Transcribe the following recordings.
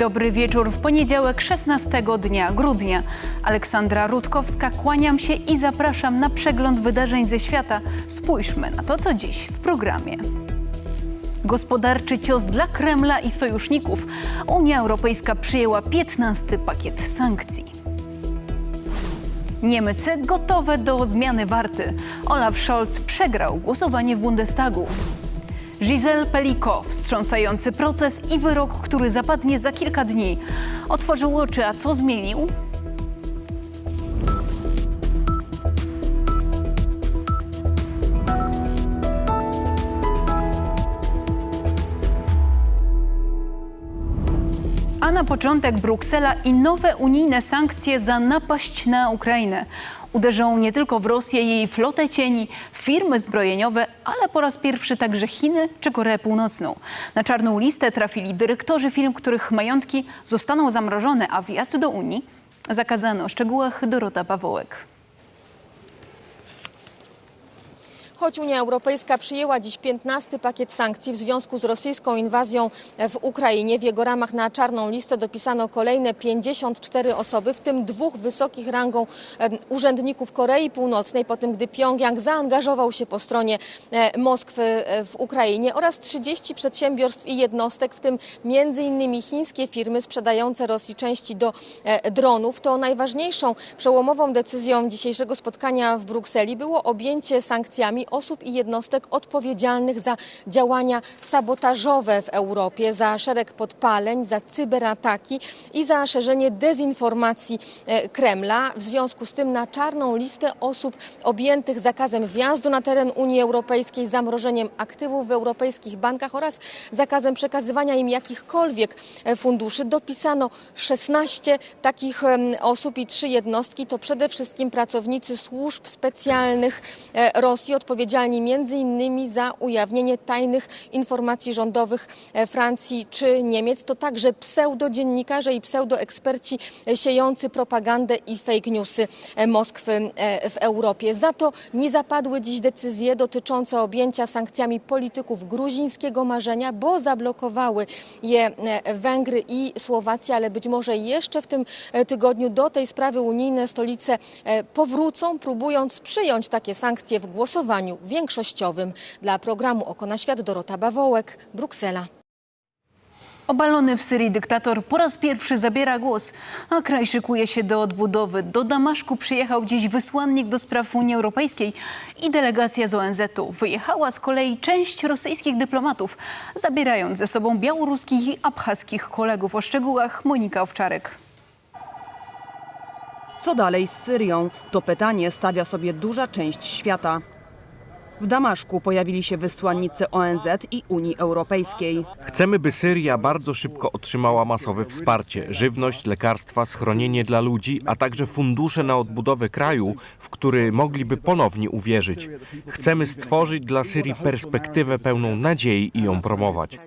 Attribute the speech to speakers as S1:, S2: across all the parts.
S1: Dobry wieczór w poniedziałek 16 dnia grudnia. Aleksandra Rutkowska, kłaniam się i zapraszam na przegląd wydarzeń ze świata. Spójrzmy na to, co dziś w programie. Gospodarczy cios dla Kremla i sojuszników. Unia Europejska przyjęła 15 pakiet sankcji. Niemcy gotowe do zmiany warty. Olaf Scholz przegrał głosowanie w Bundestagu. Giselle Pelicot, wstrząsający proces i wyrok, który zapadnie za kilka dni. Otworzył oczy, a co zmienił? Na początek Bruksela i nowe unijne sankcje za napaść na Ukrainę. Uderzą nie tylko w Rosję jej flotę cieni, firmy zbrojeniowe, ale po raz pierwszy także Chiny czy Koreę Północną. Na czarną listę trafili dyrektorzy firm, których majątki zostaną zamrożone, a wjazd do Unii zakazano. O szczegółach Dorota Pawołek.
S2: Choć Unia Europejska przyjęła dziś 15 pakiet sankcji w związku z rosyjską inwazją w Ukrainie, w jego ramach na czarną listę dopisano kolejne 54 osoby, w tym dwóch wysokich rangą urzędników Korei Północnej, po tym gdy Pjongjang zaangażował się po stronie e, Moskwy e, w Ukrainie oraz 30 przedsiębiorstw i jednostek, w tym innymi chińskie firmy sprzedające Rosji części do e, dronów. To najważniejszą przełomową decyzją dzisiejszego spotkania w Brukseli było objęcie sankcjami osób i jednostek odpowiedzialnych za działania sabotażowe w Europie, za szereg podpaleń, za cyberataki i za szerzenie dezinformacji e, Kremla. W związku z tym na czarną listę osób objętych zakazem wjazdu na teren Unii Europejskiej, zamrożeniem aktywów w europejskich bankach oraz zakazem przekazywania im jakichkolwiek e, funduszy dopisano 16 takich osób i trzy jednostki. To przede wszystkim pracownicy służb specjalnych e, Rosji, odpowiedzialni innymi za ujawnienie tajnych informacji rządowych e, Francji czy Niemiec. To także pseudodziennikarze i pseudoeksperci e, siejący propagandę i fake newsy e, Moskwy w Europie. Za to nie zapadły dziś decyzje dotyczące objęcia sankcjami polityków gruzińskiego marzenia, bo zablokowały je Węgry i Słowacja, ale być może jeszcze w tym tygodniu do tej sprawy unijne stolice powrócą, próbując przyjąć takie sankcje w głosowaniu większościowym. Dla programu Oko na Świat Dorota Bawołek, Bruksela.
S1: Obalony w Syrii dyktator po raz pierwszy zabiera głos, a kraj szykuje się do odbudowy. Do Damaszku przyjechał dziś wysłannik do spraw Unii Europejskiej i delegacja z ONZ-u. Wyjechała z kolei część rosyjskich dyplomatów, zabierając ze sobą białoruskich i abchaskich kolegów. O szczegółach Monika Owczarek.
S3: Co dalej z Syrią? To pytanie stawia sobie duża część świata. W Damaszku pojawili się wysłannicy ONZ i Unii Europejskiej.
S4: Chcemy, by Syria bardzo szybko otrzymała masowe wsparcie, żywność, lekarstwa, schronienie dla ludzi, a także fundusze na odbudowę kraju, w który mogliby ponownie uwierzyć. Chcemy stworzyć dla Syrii perspektywę pełną nadziei i ją promować.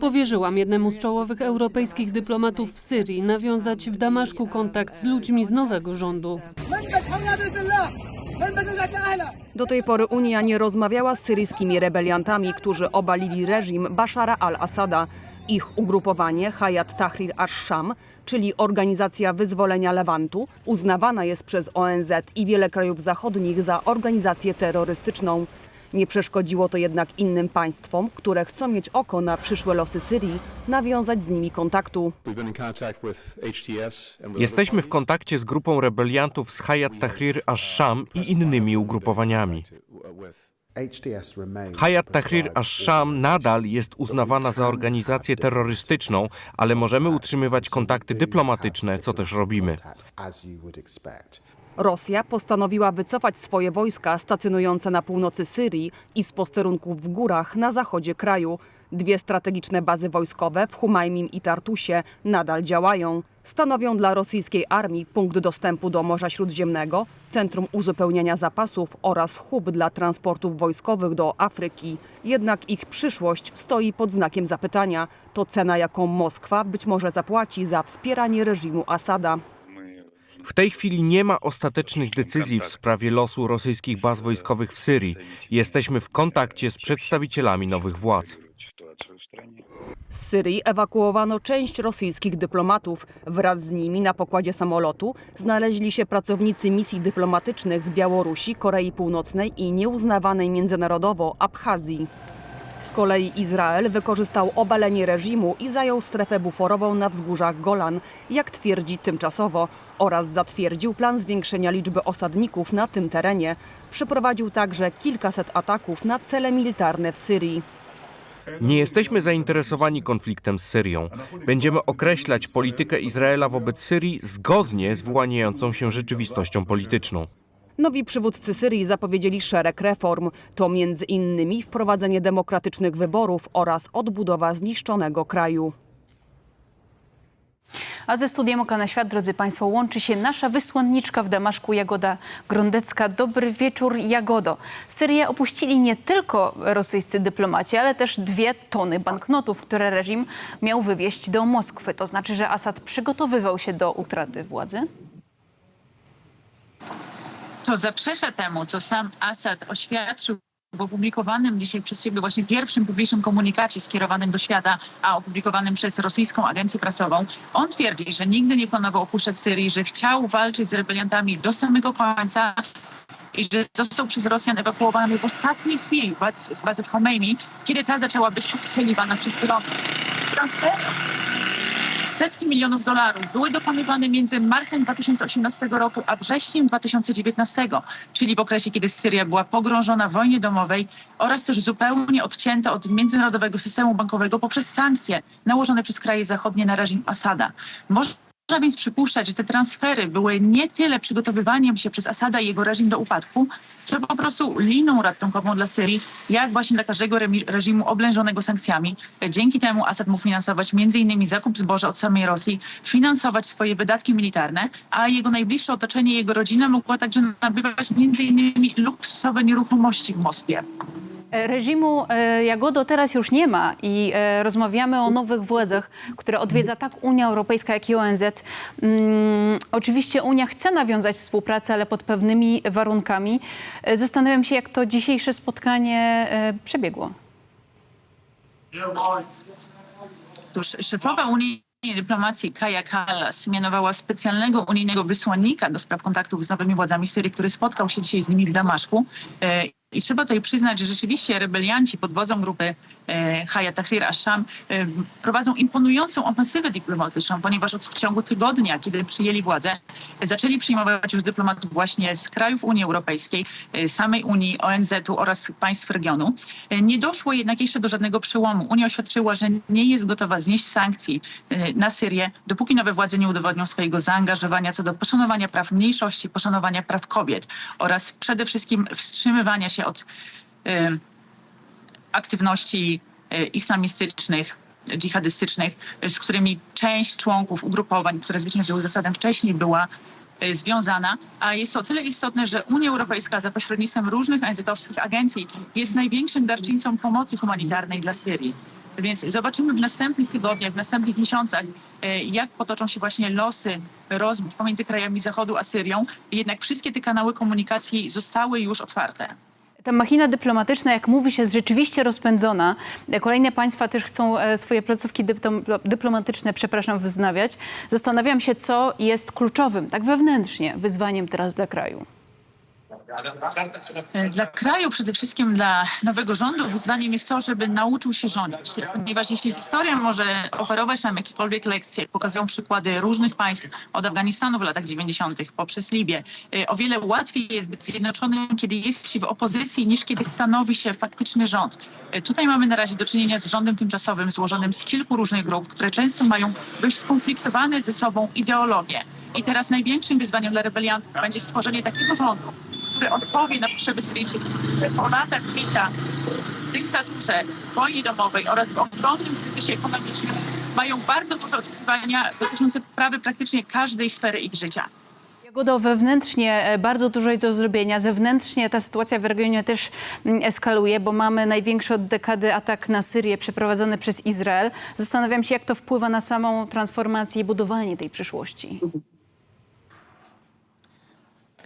S5: Powierzyłam jednemu z czołowych europejskich dyplomatów w Syrii nawiązać w Damaszku kontakt z ludźmi z nowego rządu.
S3: Do tej pory Unia nie rozmawiała z syryjskimi rebeliantami, którzy obalili reżim Bashara al-Assada. Ich ugrupowanie Hayat Tahrir al-Sham, czyli Organizacja Wyzwolenia Lewantu, uznawana jest przez ONZ i wiele krajów zachodnich za organizację terrorystyczną. Nie przeszkodziło to jednak innym państwom, które chcą mieć oko na przyszłe losy Syrii, nawiązać z nimi kontaktu.
S4: Jesteśmy w kontakcie z grupą rebeliantów z Hayat Tahrir ash-Sham i innymi ugrupowaniami. Hayat Tahrir ash-Sham nadal jest uznawana za organizację terrorystyczną, ale możemy utrzymywać kontakty dyplomatyczne, co też robimy.
S3: Rosja postanowiła wycofać swoje wojska stacjonujące na północy Syrii i z posterunków w górach na zachodzie kraju. Dwie strategiczne bazy wojskowe w Humajmim i Tartusie nadal działają. Stanowią dla rosyjskiej armii punkt dostępu do Morza Śródziemnego, centrum uzupełniania zapasów oraz hub dla transportów wojskowych do Afryki. Jednak ich przyszłość stoi pod znakiem zapytania. To cena, jaką Moskwa być może zapłaci za wspieranie reżimu Asada.
S4: W tej chwili nie ma ostatecznych decyzji w sprawie losu rosyjskich baz wojskowych w Syrii. Jesteśmy w kontakcie z przedstawicielami nowych władz.
S3: Z Syrii ewakuowano część rosyjskich dyplomatów. Wraz z nimi na pokładzie samolotu znaleźli się pracownicy misji dyplomatycznych z Białorusi, Korei Północnej i nieuznawanej międzynarodowo Abchazji. Z kolei Izrael wykorzystał obalenie reżimu i zajął strefę buforową na wzgórzach Golan, jak twierdzi tymczasowo, oraz zatwierdził plan zwiększenia liczby osadników na tym terenie. Przeprowadził także kilkaset ataków na cele militarne w Syrii.
S4: Nie jesteśmy zainteresowani konfliktem z Syrią. Będziemy określać politykę Izraela wobec Syrii zgodnie z wyłaniającą się rzeczywistością polityczną.
S3: Nowi przywódcy Syrii zapowiedzieli szereg reform. To między innymi wprowadzenie demokratycznych wyborów oraz odbudowa zniszczonego kraju.
S1: A ze studiem Oka na Świat, drodzy Państwo, łączy się nasza wysłanniczka w Damaszku, Jagoda Grondecka. Dobry wieczór, Jagodo. Syrię opuścili nie tylko rosyjscy dyplomaci, ale też dwie tony banknotów, które reżim miał wywieźć do Moskwy. To znaczy, że Assad przygotowywał się do utraty władzy?
S6: To zaprzecza temu, co sam Assad oświadczył w opublikowanym dzisiaj przez siebie właśnie pierwszym publicznym komunikacie skierowanym do świata, a opublikowanym przez rosyjską agencję prasową. On twierdzi, że nigdy nie planował opuszczać Syrii, że chciał walczyć z rebeliantami do samego końca i że został przez Rosjan ewakuowany w ostatniej chwili z bazy w Khomeini, kiedy ta zaczęła być ostrzeliwana przez Iran. Transfer setki milionów dolarów były dokonywane między marcem 2018 roku a wrześniem 2019, czyli w okresie, kiedy Syria była pogrążona w wojnie domowej oraz też zupełnie odcięta od międzynarodowego systemu bankowego poprzez sankcje nałożone przez kraje zachodnie na reżim Asada. Można więc przypuszczać, że te transfery były nie tyle przygotowywaniem się przez Asada i jego reżim do upadku, co po prostu liną ratunkową dla Syrii, jak właśnie dla każdego reżimu oblężonego sankcjami. Dzięki temu Asad mógł finansować m.in. zakup zboża od samej Rosji, finansować swoje wydatki militarne, a jego najbliższe otoczenie, jego rodzina mogła także nabywać m.in. luksusowe nieruchomości w Moskwie.
S1: E, Reżimu e, Jagodo teraz już nie ma i e, rozmawiamy o nowych władzach, które odwiedza tak Unia Europejska, jak i ONZ. Mm, oczywiście Unia chce nawiązać współpracę, ale pod pewnymi warunkami. Zastanawiam się, jak to dzisiejsze spotkanie przebiegło.
S6: Szefowa unijnej dyplomacji Kaja Kallas mianowała specjalnego unijnego wysłannika do spraw kontaktów z nowymi władzami Syrii, który spotkał się dzisiaj z nimi w Damaszku. I trzeba tutaj przyznać, że rzeczywiście rebelianci pod wodzą grupy e, Hayat Tahrir al-Sham e, prowadzą imponującą ofensywę dyplomatyczną, ponieważ od, w ciągu tygodnia, kiedy przyjęli władzę, e, zaczęli przyjmować już dyplomatów właśnie z krajów Unii Europejskiej, e, samej Unii, ONZ-u oraz państw regionu. E, Nie doszło jednak jeszcze do żadnego przełomu. Unia oświadczyła, że nie jest gotowa znieść sankcji e, na Syrię, dopóki nowe władze nie udowodnią swojego zaangażowania co do poszanowania praw mniejszości, poszanowania praw kobiet oraz przede wszystkim wstrzymywania się od e, aktywności e, islamistycznych, dżihadystycznych, z którymi część członków ugrupowań, które zwyciężyły zasadem wcześniej, była e, związana, a jest to o tyle istotne, że Unia Europejska za pośrednictwem różnych ONZ-owskich agencji jest największym darczyńcą pomocy humanitarnej dla Syrii. Więc zobaczymy w następnych tygodniach, w następnych miesiącach, e, jak potoczą się właśnie losy rozmów pomiędzy krajami Zachodu a Syrią. Jednak wszystkie te kanały komunikacji zostały już otwarte.
S1: Ta machina dyplomatyczna, jak mówi się, jest rzeczywiście rozpędzona. Kolejne państwa też chcą e, swoje placówki dyplomatyczne, przepraszam, wznawiać. Zastanawiam się, co jest kluczowym, tak wewnętrznie, wyzwaniem teraz dla kraju.
S6: E, Dla kraju, przede wszystkim dla nowego rządu, wyzwaniem jest to, żeby nauczył się rządzić. Ponieważ jeśli historia może oferować nam jakiekolwiek lekcje, pokazują przykłady różnych państw od Afganistanu w latach 90. poprzez Libię, e, o wiele łatwiej jest być zjednoczonym, kiedy jest się w opozycji, niż kiedy stanowi się faktyczny rząd. E, Tutaj mamy na razie do czynienia z rządem tymczasowym złożonym z kilku różnych grup, które często mają dość skonfliktowane ze sobą ideologie. I teraz największym wyzwaniem dla rebeliantów będzie stworzenie takiego rządu, który odpowie na potrzeby Syryjczyków, że po latach życia w dyktaturze, wojnie domowej oraz w ogromnym kryzysie ekonomicznym mają bardzo duże oczekiwania dotyczące poprawy praktycznie każdej sfery ich życia.
S1: Jagodo, wewnętrznie e, bardzo dużo jest do zrobienia. Zewnętrznie ta sytuacja w regionie też mm, eskaluje, bo mamy największy od dekady atak na Syrię przeprowadzony przez Izrael. Zastanawiam się, jak to wpływa na samą transformację i budowanie tej przyszłości.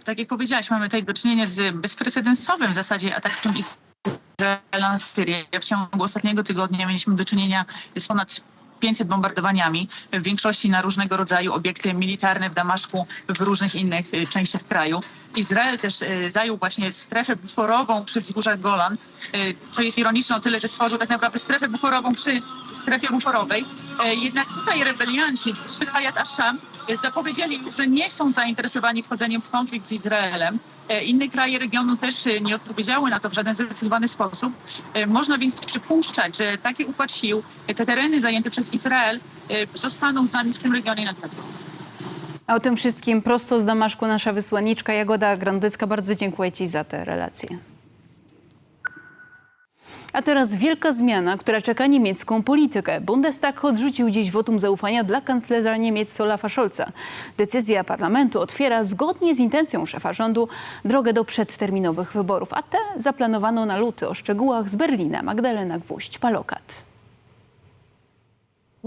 S6: Tak jak powiedziałaś, mamy tutaj do czynienia z bezprecedensowym w zasadzie atakiem Izraela na Syrię. W ciągu ostatniego tygodnia mieliśmy do czynienia z ponad 500 bombardowaniami, w większości na różnego rodzaju obiekty militarne w Damaszku, w różnych innych y, częściach kraju. Izrael też y, zajął właśnie strefę buforową przy wzgórzach Golan, y, co jest ironiczne o tyle, że stworzył tak naprawdę strefę buforową przy strefie buforowej. Jednak tutaj rebelianci z Hayat Asham zapowiedzieli, że nie są zainteresowani wchodzeniem w konflikt z Izraelem. E, Inne kraje regionu też e, nie odpowiedziały na to w żaden zdecydowany sposób. E, Można więc przypuszczać, że taki układ sił, te tereny zajęte przez Izrael zostaną z nami w tym regionie na pewno.
S1: A o tym wszystkim prosto z Damaszku nasza wysłanniczka Jagoda Grandycka. Bardzo dziękuję Ci za te relacje. A teraz wielka zmiana, która czeka niemiecką politykę. Bundestag odrzucił dziś wotum zaufania dla kanclerza Niemiec Olafa Scholza. Decyzja parlamentu otwiera zgodnie z intencją szefa rządu drogę do przedterminowych wyborów, a te zaplanowano na luty. O szczegółach z Berlina Magdalena Gwóźdź-Palokat.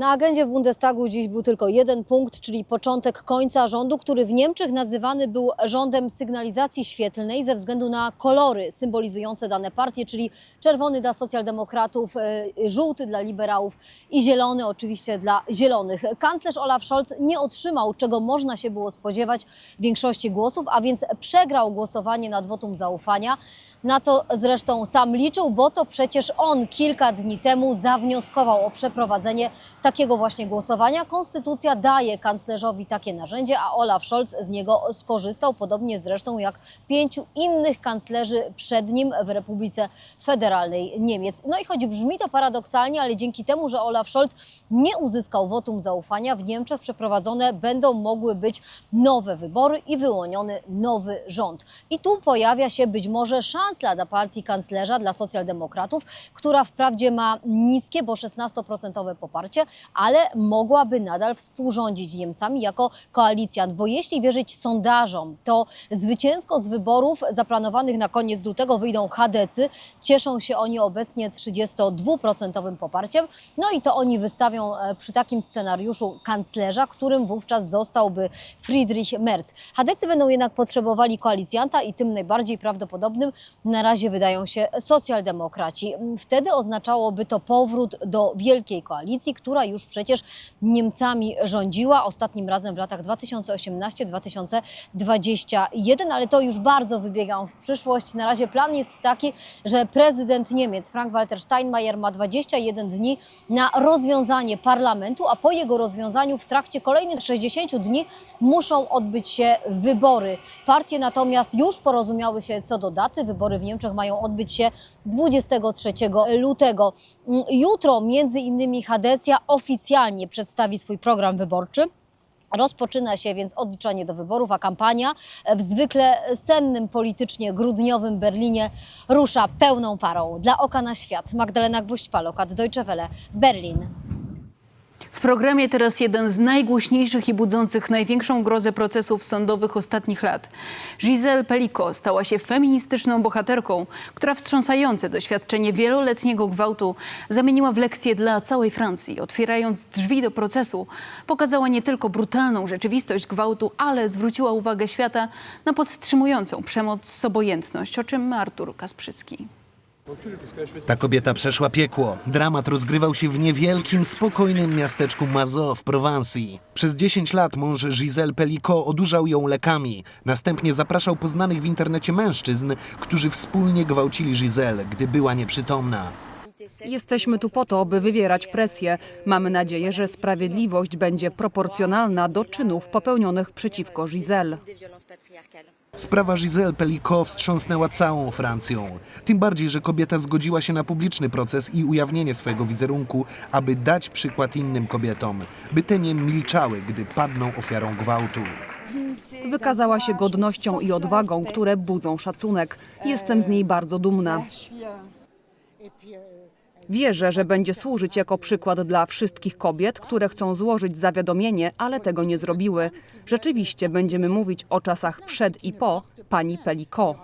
S7: Na agendzie w Bundestagu dziś był tylko jeden punkt, czyli początek końca rządu, który w Niemczech nazywany był rządem sygnalizacji świetlnej ze względu na kolory symbolizujące dane partie, czyli czerwony dla socjaldemokratów, e, żółty dla liberałów i zielony oczywiście dla zielonych. Kanclerz Olaf Scholz nie otrzymał, czego można się było spodziewać, większości głosów, a więc przegrał głosowanie nad wotum zaufania, na co zresztą sam liczył, bo to przecież on kilka dni temu zawnioskował o przeprowadzenie takiego właśnie głosowania. Konstytucja daje kanclerzowi takie narzędzie, a Olaf Scholz z niego skorzystał, podobnie zresztą jak pięciu innych kanclerzy przed nim w Republice Federalnej Niemiec. No i choć brzmi to paradoksalnie, ale dzięki temu, że Olaf Scholz nie uzyskał wotum zaufania, w Niemczech przeprowadzone będą mogły być nowe wybory i wyłoniony nowy rząd. I tu pojawia się być może szansa dla partii kanclerza, dla socjaldemokratów, która wprawdzie ma niskie, bo 16% poparcie, ale mogłaby nadal współrządzić Niemcami jako koalicjant, bo jeśli wierzyć sondażom, to zwycięsko z wyborów zaplanowanych na koniec lutego wyjdą Chadecy. Cieszą się oni obecnie 32% poparciem. No i to oni wystawią e, przy takim scenariuszu kanclerza, którym wówczas zostałby Friedrich Merz. Chadecy będą jednak potrzebowali koalicjanta i tym najbardziej prawdopodobnym na razie wydają się socjaldemokraci. Wtedy oznaczałoby to powrót do wielkiej koalicji, która już przecież Niemcami rządziła ostatnim razem w latach 2018-2021, ale to już bardzo wybiegam w przyszłość. Na razie plan jest taki, że prezydent Niemiec Frank-Walter Steinmeier ma 21 dni na rozwiązanie parlamentu, a po jego rozwiązaniu w trakcie kolejnych 60 dni muszą odbyć się wybory. Partie natomiast już porozumiały się co do daty. Wybory w Niemczech mają odbyć się 23 lutego. Jutro między innymi Hadecja oficjalnie przedstawi swój program wyborczy. Rozpoczyna się więc odliczanie do wyborów, a kampania w zwykle sennym politycznie grudniowym Berlinie rusza pełną parą. Dla oka na świat Magdalena Gwóźdź-Palokat, Deutsche Welle, Berlin.
S1: W programie teraz jeden z najgłośniejszych i budzących największą grozę procesów sądowych ostatnich lat. Giselle Pelicot stała się feministyczną bohaterką, która wstrząsające doświadczenie wieloletniego gwałtu zamieniła w lekcję dla całej Francji. Otwierając drzwi do procesu, pokazała nie tylko brutalną rzeczywistość gwałtu, ale zwróciła uwagę świata na podtrzymującą przemoc obojętność, o czym Artur Kasprzycki.
S8: Ta kobieta przeszła piekło. Dramat rozgrywał się w niewielkim, spokojnym miasteczku Mazo w Prowansji. Przez 10 lat mąż Giselle Pelicot odurzał ją lekami. Następnie zapraszał poznanych w internecie mężczyzn, którzy wspólnie gwałcili Giselle, gdy była nieprzytomna.
S3: Jesteśmy tu po to, by wywierać presję. Mamy nadzieję, że sprawiedliwość będzie proporcjonalna do czynów popełnionych przeciwko Giselle.
S8: Sprawa Giselle Pelicot wstrząsnęła całą Francją. Tym bardziej, że kobieta zgodziła się na publiczny proces i ujawnienie swojego wizerunku, aby dać przykład innym kobietom, by te nie milczały, gdy padną ofiarą gwałtu.
S3: Wykazała się godnością i odwagą, które budzą szacunek. Jestem z niej bardzo dumna. Wierzę, że będzie służyć jako przykład dla wszystkich kobiet, które chcą złożyć zawiadomienie, ale tego nie zrobiły. Rzeczywiście będziemy mówić o czasach przed i po pani Pelicot.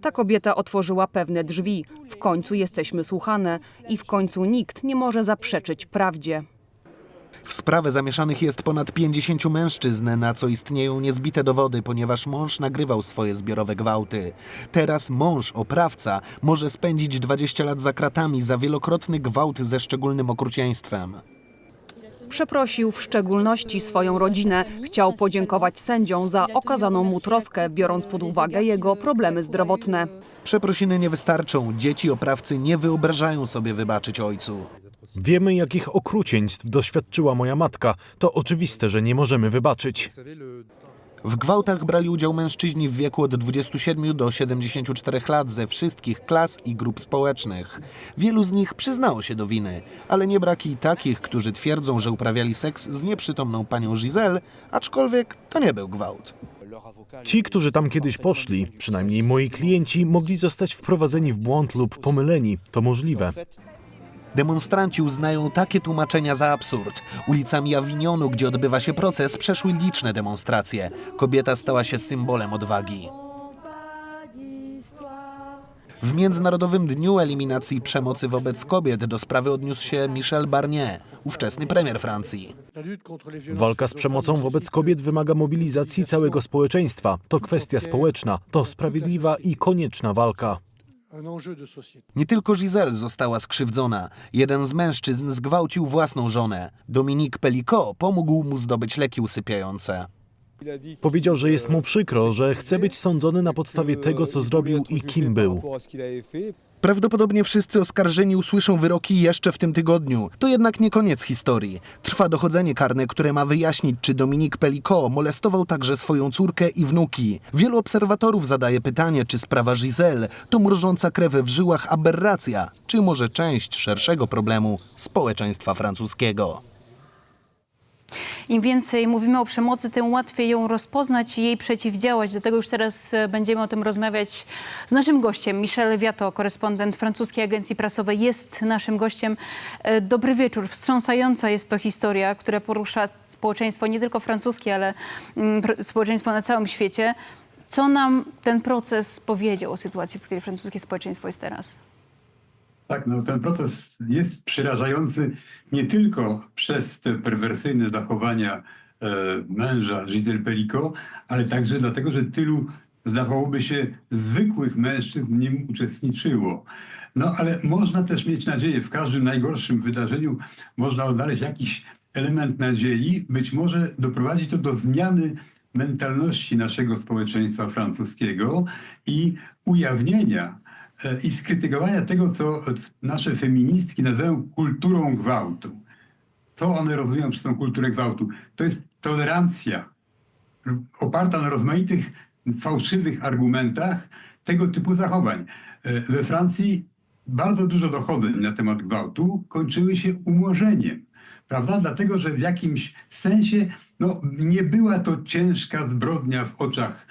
S3: Ta kobieta otworzyła pewne drzwi. W końcu jesteśmy słuchane i w końcu nikt nie może zaprzeczyć prawdzie.
S8: W sprawę zamieszanych jest ponad 50 mężczyzn, na co istnieją niezbite dowody, ponieważ mąż nagrywał swoje zbiorowe gwałty. Teraz mąż, oprawca, może spędzić 20 lat za kratami za wielokrotny gwałt ze szczególnym okrucieństwem.
S3: Przeprosił w szczególności swoją rodzinę. Chciał podziękować sędziom za okazaną mu troskę, biorąc pod uwagę jego problemy zdrowotne.
S8: Przeprosiny nie wystarczą. Dzieci oprawcy nie wyobrażają sobie wybaczyć ojcu.
S9: Wiemy, jakich okrucieństw doświadczyła moja matka. To oczywiste, że nie możemy wybaczyć.
S8: W gwałtach brali udział mężczyźni w wieku od 27 do 74 lat ze wszystkich klas i grup społecznych. Wielu z nich przyznało się do winy, ale nie brak i takich, którzy twierdzą, że uprawiali seks z nieprzytomną panią Giselle, aczkolwiek to nie był gwałt.
S9: Ci, którzy tam kiedyś poszli, przynajmniej moi klienci, mogli zostać wprowadzeni w błąd lub pomyleni. To możliwe.
S8: Demonstranci uznają takie tłumaczenia za absurd. Ulicami Avignonu, gdzie odbywa się proces, przeszły liczne demonstracje. Kobieta stała się symbolem odwagi. W Międzynarodowym Dniu Eliminacji Przemocy wobec Kobiet do sprawy odniósł się Michel Barnier, ówczesny premier Francji.
S9: Walka z przemocą wobec kobiet wymaga mobilizacji całego społeczeństwa. To kwestia społeczna, to sprawiedliwa i konieczna walka.
S8: Nie tylko Giselle została skrzywdzona. Jeden z mężczyzn zgwałcił własną żonę. Dominique Pellicot pomógł mu zdobyć leki usypiające.
S9: Powiedział, że jest mu przykro, że chce być sądzony na podstawie tego, co zrobił i kim był.
S8: Prawdopodobnie wszyscy oskarżeni usłyszą wyroki jeszcze w tym tygodniu. To jednak nie koniec historii. Trwa dochodzenie karne, które ma wyjaśnić, czy Dominique Pellicot molestował także swoją córkę i wnuki. Wielu obserwatorów zadaje pytanie, czy sprawa Giselle to mrożąca krew w żyłach aberracja, czy może część szerszego problemu społeczeństwa francuskiego.
S1: Im więcej mówimy o przemocy, tym łatwiej ją rozpoznać i jej przeciwdziałać. Dlatego już teraz e, będziemy o tym rozmawiać z naszym gościem. Michel Wiato, korespondent francuskiej agencji prasowej, jest naszym gościem. E, Dobry wieczór. Wstrząsająca jest to historia, która porusza społeczeństwo nie tylko francuskie, ale mm, społeczeństwo na całym świecie. Co nam ten proces powiedział o sytuacji, w której francuskie społeczeństwo jest teraz?
S10: Tak, no ten proces jest przerażający nie tylko przez te perwersyjne zachowania e, męża Giselle Pellicot, ale także dlatego, że tylu zdawałoby się zwykłych mężczyzn w nim uczestniczyło. No ale można też mieć nadzieję, w każdym najgorszym wydarzeniu można odnaleźć jakiś element nadziei, być może doprowadzi to do zmiany mentalności naszego społeczeństwa francuskiego i ujawnienia i skrytykowania tego, co nasze feministki nazywają kulturą gwałtu. Co one rozumieją przez tą kulturę gwałtu? To jest tolerancja oparta na rozmaitych fałszywych argumentach tego typu zachowań. We Francji bardzo dużo dochodzeń na temat gwałtu kończyły się umorzeniem. Prawda? Dlatego, że w jakimś sensie no, nie była to ciężka zbrodnia w oczach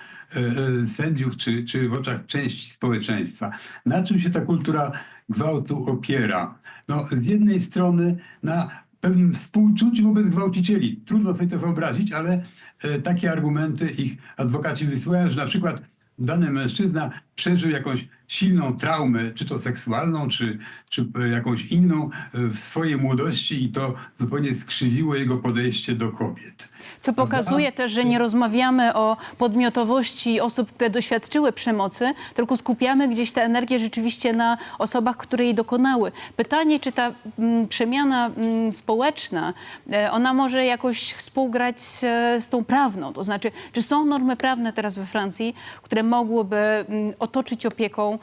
S10: sędziów czy, czy w oczach części społeczeństwa. Na czym się ta kultura gwałtu opiera? No, z jednej strony na pewnym współczuciu wobec gwałcicieli. Trudno sobie to wyobrazić, ale e, takie argumenty ich adwokaci wysyłają, że na przykład dany mężczyzna przeżył jakąś silną traumę, czy to seksualną, czy, czy e, jakąś inną e, w swojej młodości i to zupełnie skrzywiło jego podejście do kobiet.
S1: Co pokazuje też, że nie rozmawiamy o podmiotowości osób, które doświadczyły przemocy, tylko skupiamy gdzieś tę energię rzeczywiście na osobach, które jej dokonały. Pytanie, czy ta mm, przemiana mm, społeczna, e, ona może jakoś współgrać e, z tą prawną? To znaczy, czy są normy prawne teraz we Francji, które mogłyby mm, otoczyć opieką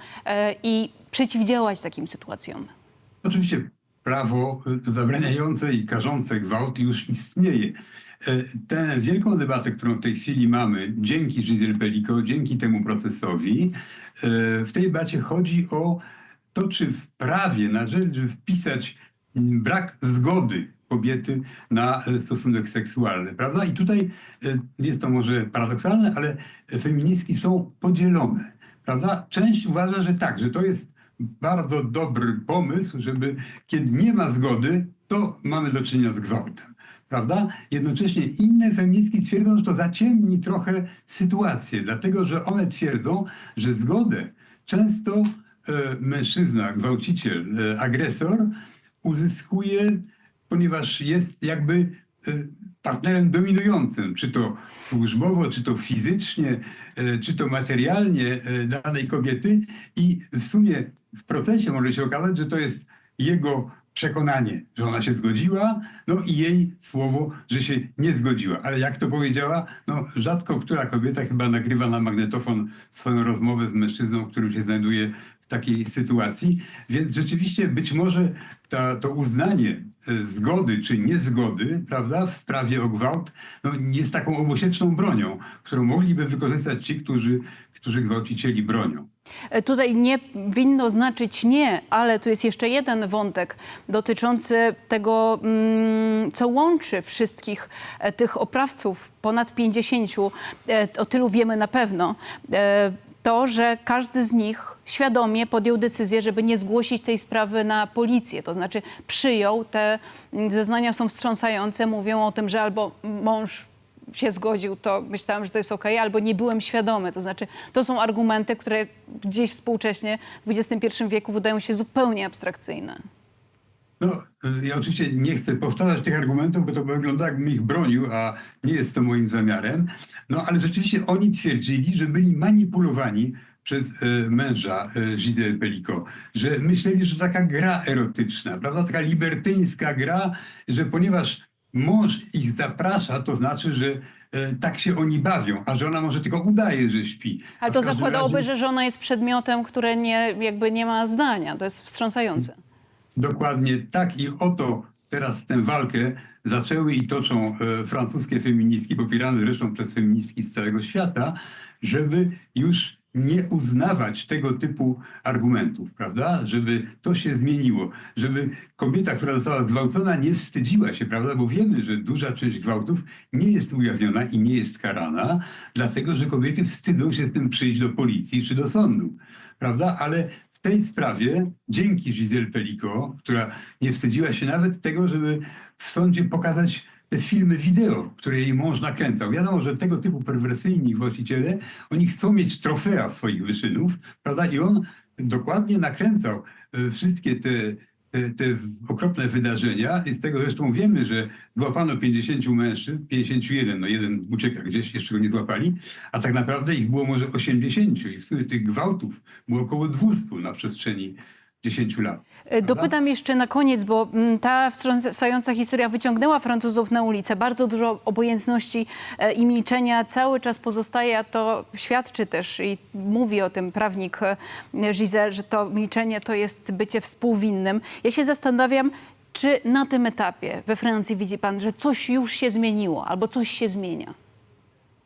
S1: i przeciwdziałać takim sytuacjom?
S10: Oczywiście prawo zabraniające i karzące gwałt już istnieje. E, Tę wielką debatę, którą w tej chwili mamy, dzięki Giselle Pellicot, dzięki temu procesowi, e, w tej debacie chodzi o to, czy w prawie należy wpisać m, brak zgody kobiety na e, stosunek seksualny, prawda? I tutaj e, jest to może paradoksalne, ale feministki są podzielone, prawda? Część uważa, że tak, że to jest bardzo dobry pomysł, żeby kiedy nie ma zgody, to mamy do czynienia z gwałtem. Prawda? Jednocześnie inne feministki twierdzą, że to zaciemni trochę sytuację, dlatego że one twierdzą, że zgodę często e, mężczyzna, gwałciciel, e, agresor uzyskuje, ponieważ jest jakby y, partnerem dominującym, czy to służbowo, czy to fizycznie, y, czy to materialnie y, danej kobiety i w sumie w procesie może się okazać, że to jest jego przekonanie, że ona się zgodziła, no i jej słowo, że się nie zgodziła. Ale jak to powiedziała, no rzadko która kobieta chyba nagrywa na magnetofon swoją rozmowę z mężczyzną, który się znajduje w takiej sytuacji. Więc rzeczywiście być może ta, to uznanie e, zgody czy niezgody, prawda, w sprawie o gwałt, no, jest taką obosieczną bronią, którą mogliby wykorzystać ci, którzy, którzy gwałcicieli bronią.
S1: E, Tutaj nie winno znaczyć nie, ale tu jest jeszcze jeden wątek dotyczący tego, mm, co łączy wszystkich e, tych oprawców, ponad 50, e, o tylu wiemy na pewno. To, że każdy z nich świadomie podjął decyzję, żeby nie zgłosić tej sprawy na policję. To znaczy przyjął, te mm, zeznania są wstrząsające, mówią o tym, że albo mąż się zgodził, to myślałam, że to jest okej, albo nie byłem świadomy. To znaczy, to są argumenty, które gdzieś współcześnie w XXI wieku wydają się zupełnie abstrakcyjne.
S10: No, y, ja oczywiście nie chcę powtarzać tych argumentów, bo to wygląda jakbym ich bronił, a nie jest to moim zamiarem. No, ale rzeczywiście oni twierdzili, że byli manipulowani przez e, męża e, Giselle Pellicot, że myśleli, że taka gra erotyczna, prawda, taka libertyńska gra, że ponieważ mąż ich zaprasza, to znaczy, że e, tak się oni bawią, a że ona może tylko udaje, że śpi.
S1: Ale to zakładałoby,
S10: razie-
S1: że żona jest przedmiotem, które nie, jakby nie ma zdania. To jest wstrząsające.
S10: Dokładnie tak i oto teraz tę walkę zaczęły i toczą e, francuskie feministki, popierane zresztą przez feministki z całego świata, żeby już nie uznawać tego typu argumentów, prawda? Żeby to się zmieniło, żeby kobieta, która została zgwałcona, nie wstydziła się, prawda? Bo wiemy, że duża część gwałtów nie jest ujawniona i nie jest karana, dlatego że kobiety wstydzą się z tym przyjść do policji czy do sądu, prawda? Ale tej sprawie, dzięki Giselle Pellicot, która nie wstydziła się nawet tego, żeby w sądzie pokazać te filmy wideo, które jej mąż nakręcał. Wiadomo, że tego typu perwersyjni gwałciciele, oni chcą mieć trofea swoich wyczynów, prawda? I on dokładnie nakręcał e, wszystkie te, te, okropne wydarzenia. I z tego zresztą wiemy, że złapano 50 mężczyzn, 51, no jeden ucieka gdzieś, jeszcze go nie złapali, a tak naprawdę ich było może 80 i w sumie tych gwałtów było około 200 na przestrzeni 10 lat.
S1: E, Dopytam jeszcze na koniec, bo mm, ta wstrząsająca historia wyciągnęła Francuzów na ulicę. Bardzo dużo obojętności e, i milczenia cały czas pozostaje, a to świadczy też i mówi o tym prawnik e, Giselle, że to milczenie to jest bycie współwinnym. Ja się zastanawiam, czy na tym etapie we Francji widzi pan, że coś już się zmieniło albo coś się zmienia?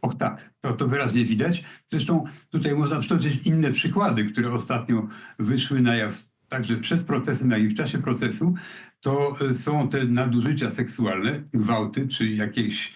S10: Och tak, to, to wyraźnie widać. Zresztą tutaj można przytoczyć inne przykłady, które ostatnio wyszły na jaw także przed procesem, jak i w czasie procesu. To e, są te nadużycia seksualne, gwałty, czy jakieś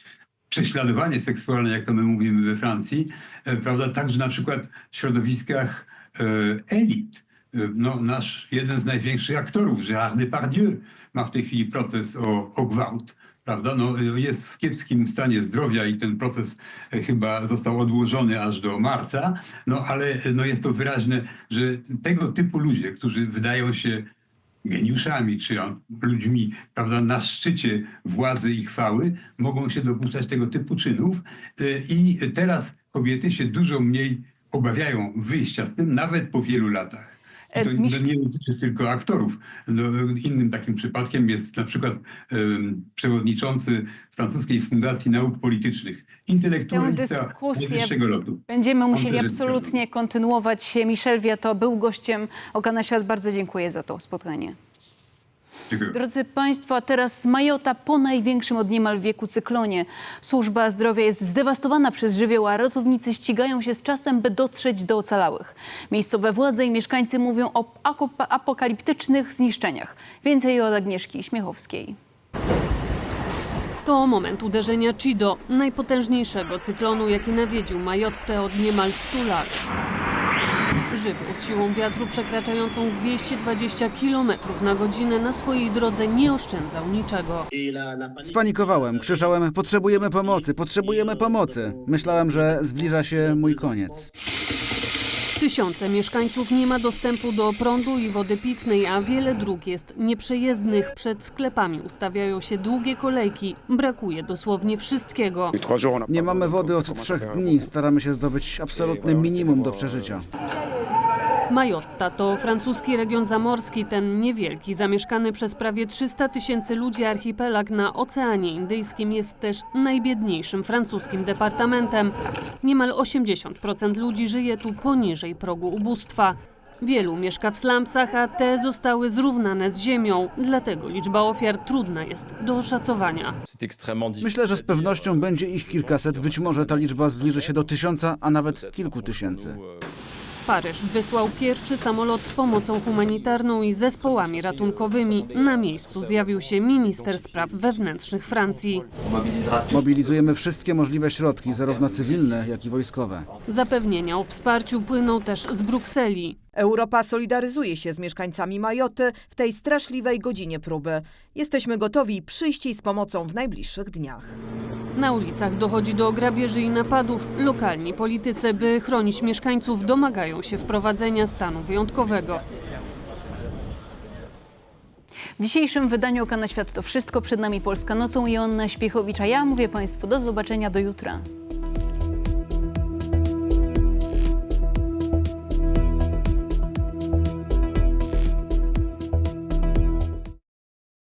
S10: prześladowanie seksualne, jak to my mówimy we Francji, e, prawda? Także na przykład w środowiskach e, elit. No, nasz jeden z największych aktorów, Gérard Depardieu, ma w tej chwili proces o, o gwałt prawda? No, jest w kiepskim stanie zdrowia i ten proces e, chyba został odłożony aż do marca, no ale e, no, jest to wyraźne, że tego typu ludzie, którzy wydają się geniuszami, czy ludźmi prawda, na szczycie władzy i chwały, mogą się dopuszczać tego typu czynów e, i teraz kobiety się dużo mniej obawiają wyjścia z tym, nawet po wielu latach. I to,
S1: E, mi
S10: nie dotyczy tylko aktorów. No, innym takim przypadkiem jest na przykład przewodniczący francuskiej Fundacji Nauk Politycznych. Intelektualista najwyższego lotu.
S1: Będziemy musieli absolutnie kontynuować. Michel Wiato był gościem Oka na Świat. Bardzo dziękuję za to spotkanie.
S10: Dziękuję.
S1: Drodzy Państwo, a teraz Majota po największym od niemal wieku cyklonie. Służba zdrowia jest zdewastowana przez żywioł, a ratownicy ścigają się z czasem, by dotrzeć do ocalałych. Miejscowe władze i mieszkańcy mówią o apokaliptycznych zniszczeniach. Więcej od Agnieszki Śmiechowskiej.
S5: To moment uderzenia Chido, najpotężniejszego cyklonu, jaki nawiedził Majotte od niemal 100 lat. Żywioł z siłą wiatru przekraczającą 220 km na godzinę na swojej drodze nie oszczędzał niczego.
S11: Spanikowałem, krzyczałem: Potrzebujemy pomocy, potrzebujemy pomocy. Myślałem, że zbliża się mój koniec.
S5: Tysiące mieszkańców nie ma dostępu do prądu i wody pitnej, a wiele dróg jest nieprzejezdnych. Przed sklepami ustawiają się długie kolejki. Brakuje dosłownie wszystkiego.
S11: Nie mamy wody od trzech dni. Staramy się zdobyć absolutne minimum do przeżycia.
S5: Majotta to francuski region zamorski, ten niewielki, zamieszkany przez prawie 300 tysięcy ludzi archipelag na Oceanie Indyjskim jest też najbiedniejszym francuskim departamentem. Niemal 80% ludzi żyje tu poniżej progu ubóstwa. Wielu mieszka w slumsach, a te zostały zrównane z ziemią, dlatego liczba ofiar trudna jest do oszacowania.
S11: Myślę, że z pewnością będzie ich kilkaset. Być może ta liczba zbliży się do tysiąca, a nawet kilku tysięcy.
S5: Paryż wysłał pierwszy samolot z pomocą humanitarną i zespołami ratunkowymi. Na miejscu zjawił się minister spraw wewnętrznych Francji.
S11: Mobilizujemy wszystkie możliwe środki, zarówno cywilne, jak i wojskowe.
S5: Zapewnienia o wsparciu płyną też z Brukseli.
S12: Europa solidaryzuje się z mieszkańcami Majoty w tej straszliwej godzinie próby. Jesteśmy gotowi przyjść jej z pomocą w najbliższych dniach.
S5: Na ulicach dochodzi do grabieży i napadów. Lokalni politycy, by chronić mieszkańców, domagają się wprowadzenia stanu wyjątkowego.
S1: W dzisiejszym wydaniu Oka na Świat to wszystko. Przed nami Polska Nocą i Joanna Śpiechowicz. A ja mówię Państwu do zobaczenia do jutra.